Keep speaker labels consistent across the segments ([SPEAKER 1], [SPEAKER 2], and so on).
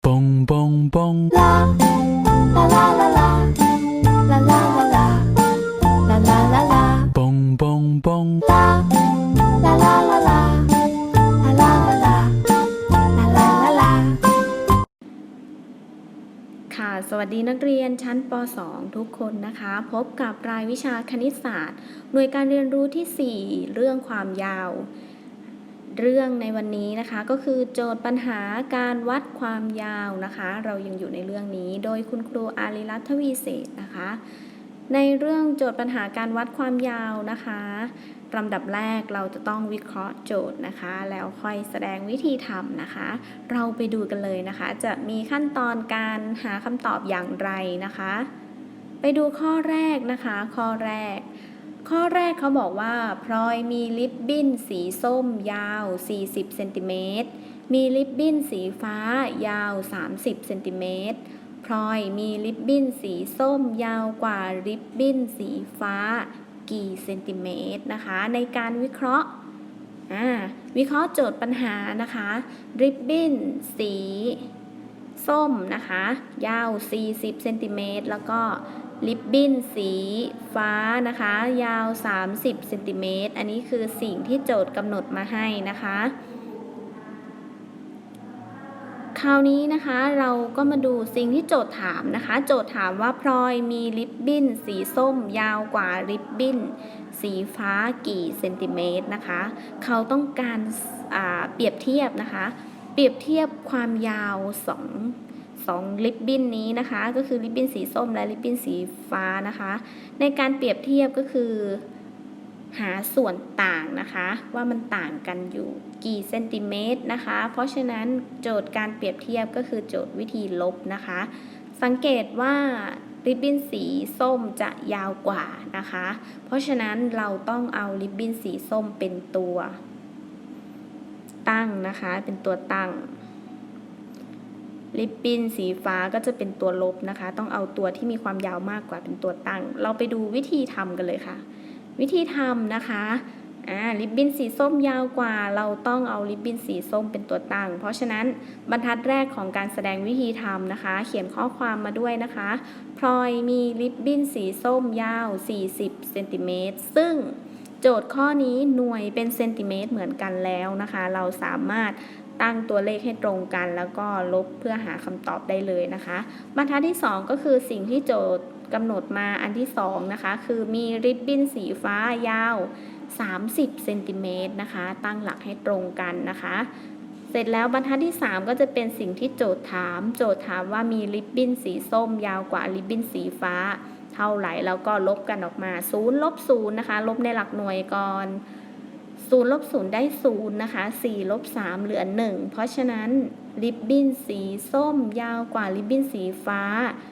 [SPEAKER 1] 蹦蹦蹦，
[SPEAKER 2] 啦啦啦啦啦，啦啦啦啦，啦啦啦啦，
[SPEAKER 1] 蹦蹦蹦，
[SPEAKER 2] 啦啦啦啦啦，啦啦啦啦，啦啦啦啦。
[SPEAKER 3] ค่ะ สวัสดีนักเรียนชั้นป .2 ทุกคนนะคะ พบกับรายวิชาคณิตศาสตร์ หน่วยการเรียนรู้ที่ 4 เรื่องความยาว เรื่องในวันนี้นะคะ ก็คือโจทย์ปัญหาการวัดความยาวนะคะ เรายังอยู่ในเรื่องนี้ โดยคุณครูอาริรัตทวีเศษนะคะ ในเรื่องโจทย์ปัญหาการวัดความยาวนะคะลำดับแรกเราจะต้องวิเคราะห์โจทย์นะคะ แล้วค่อยแสดงวิธีทำนะคะ เราไปดูกันเลยนะคะ จะมีขั้นตอนการหาคำตอบอย่างไรนะคะ ไปดูข้อแรกนะคะ ข้อแรก ข้อแรกเขาบอกว่า พลอยมีลิปบิ้นสีส้มยาว 40เซนติเมตร มีลิปบิ้นสีฟ้ายาว 30เซนติเมตร พลอยมีลิปบิ้นสีส้มยาวกว่าลิปบิ้นสีฟ้ากี่เซนติเมตรนะคะ ในการวิเคราะห์วิเคราะห์โจทย์ปัญหานะคะ ริบบิ้นสีส้มนะคะ ยาว 40เซนติเมตรแล้วก็ ลิปบิ้นสีฟ้านะคะ ยาว 30เซนติเมตรอันนี้คือสิ่งที่โจทย์กำหนดมาให้นะคะ คราวนี้นะคะเราก็มาดูสิ่งที่โจทย์ถามนะคะ โจทย์ถามว่าพลอยมีริบบิ้นสีส้ม ยาวกว่าริบบิ้นสีฟ้ากี่เซนติเมตรนะคะ เขาต้องการเปรียบเทียบนะคะ เปรียบเทียบความยาวส สองริบบิ้นนี้นะคะ ก็คือริบบิ้นสีส้มและริบบิ้นสีฟ้านะคะ ในการเปรียบเทียบก็คือ หาส่วนต่างนะคะ ว่ามันต่างกันอยู่กี่เซนติเมตรนะคะ เพราะฉะนั้นโจทย์การเปรียบเทียบก็คือโจทย์วิธีลบนะคะ สังเกตว่าริบบิ้นสีส้มจะยาวกว่านะคะ เพราะฉะนั้นเราต้องเอาริบบิ้นสีส้มเป็นตัว ตั้งนะคะ เป็นตัวตั้ง ริบบิ้นสีฟ้าก็จะเป็นตัวลบนะคะ ต้องเอาตัวที่มีความยาวมากกว่าเป็นตัวตั้ง เราไปดูวิธีทำกันเลยค่ะ วิธีทำนะคะอ่าริบบิ้นสีส้มยาวกว่า เราต้องเอาริบบิ้นสีส้มเป็นตัวตั้ง เพราะฉะนั้นบรรทัดแรกของการแสดงวิธีทำนะคะ เขียนข้อความมาด้วยนะคะพลอยมีริบบิ้นสีส้มยาว 40เซนติเมตรซึ่งโจทย์ข้อนี้หน่วยเป็นเซนติเมตรเหมือนกันแล้วนะคะ เราสามารถ ตั้งตัวเลขให้ตรงกัน แล้วก็ลบเพื่อหาคำตอบได้เลยนะคะ บรรทัดที่ 2 ก็คือสิ่งที่โจทย์กำหนดมาอันที่ 2 นะคะ คือมีริบบิ้นสีฟ้ายาว 30เซนติเมตรนะคะ ตั้งหลักให้ตรงกันนะคะ เสร็จแล้วบรรทัดที่ 3 ก็จะเป็นสิ่งที่โจทย์ถาม โจทย์ถามว่ามีริบบิ้นสีส้ม ยาวกว่าริบบิ้นสีฟ้า เท่าไหร่แล้วก็ลบกันออกมา0ลบ0นะคะ ลบในหลักหน่วยก่อน 0ลบ0ได้0นะคะ4ลบ3เหลือ 1 เพราะฉะนั้นริบบิ้นสีส้มยาวกว่าริบบิ้นสีฟ้า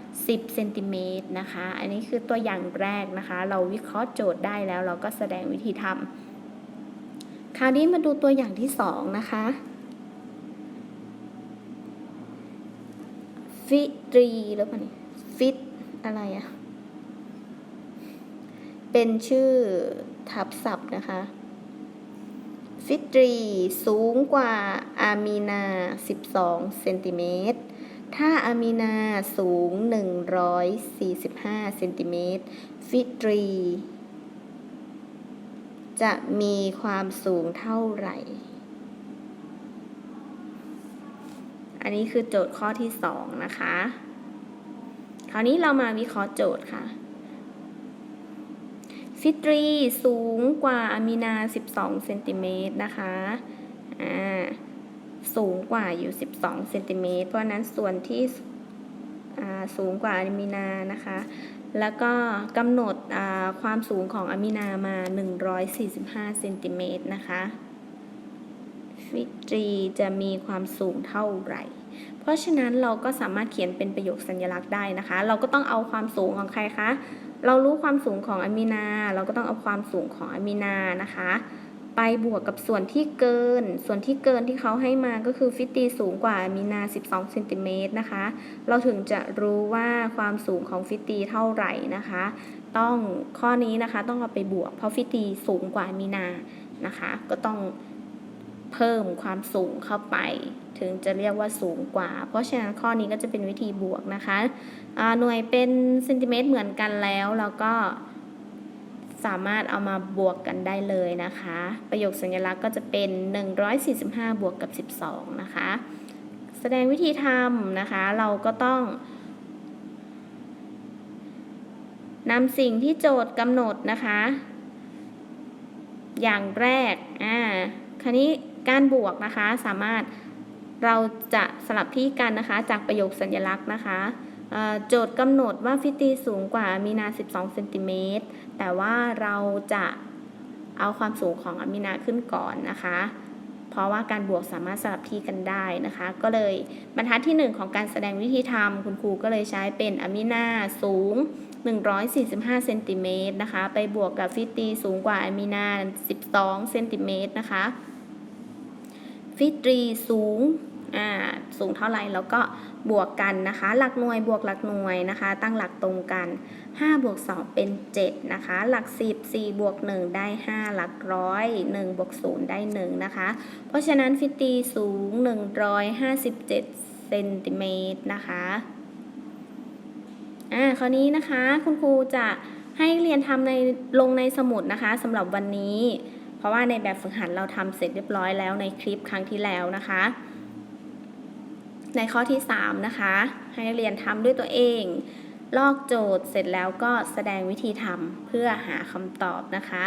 [SPEAKER 3] 10เซนติเมตรนะคะ อันนี้คือตัวอย่างแรกนะคะ เราวิเคราะห์โจทย์ได้แล้วเราก็แสดงวิธีทำคราวนี้มาดูตัวอย่างที่ 2 นะคะฟิตรีหรือเปล่านี่ฟิตอะไรอะเป็นชื่อทับศัพท์นะคะ ฟิตรี สูงกว่าอามีนา 12 เซนติเมตร ถ้าอามีนาสูง 145 เซนติเมตร ฟิตรี จะมีความสูงเท่าไหร่ อันนี้คือโจทย์ข้อที่ 2 นะคะ คราวนี้เรามาวิเคราะห์โจทย์ค่ะ ฟิตรีสูงกว่าอามีนา 12 เซนติเมตรนะคะ อ่า สูงกว่าอยู่ 12 เซนติเมตร เพราะนั้นส่วนที่อ่าสูงกว่าอามีนานะคะ แล้วก็กำหนดอ่าความสูงของอามีนามา 145 เซนติเมตรนะคะ ฟิตรีจะมีความสูงเท่าไหร่ เพราะฉะนั้นเราก็สามารถเขียนเป็นประโยคสัญลักษณ์ได้นะคะ เราก็ต้องเอาความสูงของใครคะ เรารู้ความสูงของอะมินา เราก็ต้องเอาความสูงของอะมินานะคะ ไปบวกกับส่วนที่เกิน ส่วนที่เกินที่เขาให้มาก็คือฟิตตีสูงกว่าอะมินา 12เซนติเมตรนะคะ เราถึงจะรู้ว่าความสูงของฟิตตีเท่าไหร่นะคะ ต้องข้อนี้นะคะต้องเอาไปบวก เพราะฟิตตีสูงกว่าอะมินานะคะ ก็ต้อง เพิ่มความสูงเข้าไป ถึงจะเรียกว่าสูงกว่า เพราะฉะนั้นข้อนี้ก็จะเป็นวิธีบวกนะคะหน่วยเป็นเซนติเมตรเหมือนกันแล้วแล้วก็สามารถเอามาบวกกันได้เลยนะคะ ประโยคสัญลักษณ์ก็จะเป็น 145 บวกกับ 12 นะคะ แสดงวิธีทำนะคะ เราก็ต้องนำสิ่งที่โจทย์กำหนดนะคะ อย่างแรก อ่า คราวนี้ การบวกนะคะ สามารถเราจะสลับที่กันนะคะ จากประโยคสัญลักษณ์นะคะโจทย์กำหนดว่าฟิตีสูงกว่ามีนา 12เซนติเมตรแต่ว่าเราจะเอาความสูงของอมินาขึ้นก่อนนะคะ เพราะว่าการบวกสามารถสลับที่กันได้นะคะ ก็เลยบรรทัดที่ 1 ของการแสดงวิธีทำคุณครูก็เลยใช้เป็นอมินาสูง 145เซนติเมตรนะคะ ไปบวกกับฟิตีสูงกว่าอามินา 12เซนติเมตรนะคะ ฟิตรีสูงอ่าสูงเท่าไหร่แล้วก็บวกกันนะคะ หลักหน่วยบวกหลักหน่วยนะคะ ตั้งหลักตรงกัน5บวก2เป็น 7 นะคะ หลัก 10 4บวก1ได้ 5 หลักร้อย1บวก0ได้ 1 นะคะ เพราะฉะนั้นฟิตีสูง 157เซนติเมตรนะคะอ่าคราวนี้นะคะคุณครูจะให้เรียนทำในลงในสมุดนะคะสำหรับวันนี้ เพราะว่าในแบบฝึกหัดเราทำเสร็จเรียบร้อยแล้วในคลิปครั้งที่แล้วนะคะ ในข้อที่ 3 นะคะ ให้นักเรียนทำด้วยตัวเอง ลอกโจทย์เสร็จแล้วก็แสดงวิธีทำเพื่อหาคำตอบนะคะ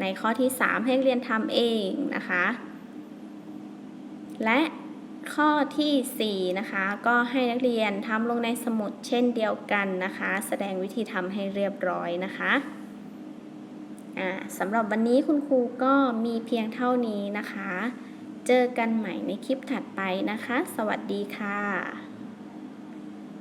[SPEAKER 3] ในข้อที่ 3 ให้นักเรียนทำเองนะคะ และข้อทีสี่4 นะคะ ก็ให้นักเรียนทำลงในสมุดเช่นเดียวกันนะคะ แสดงวิธีทำให้เรียบร้อยนะคะ สำหรับวันนี้คุณครูก็มีเพียงเท่านี้นะคะ เจอกันใหม่ในคลิปถัดไปนะคะ สวัสดีค่ะ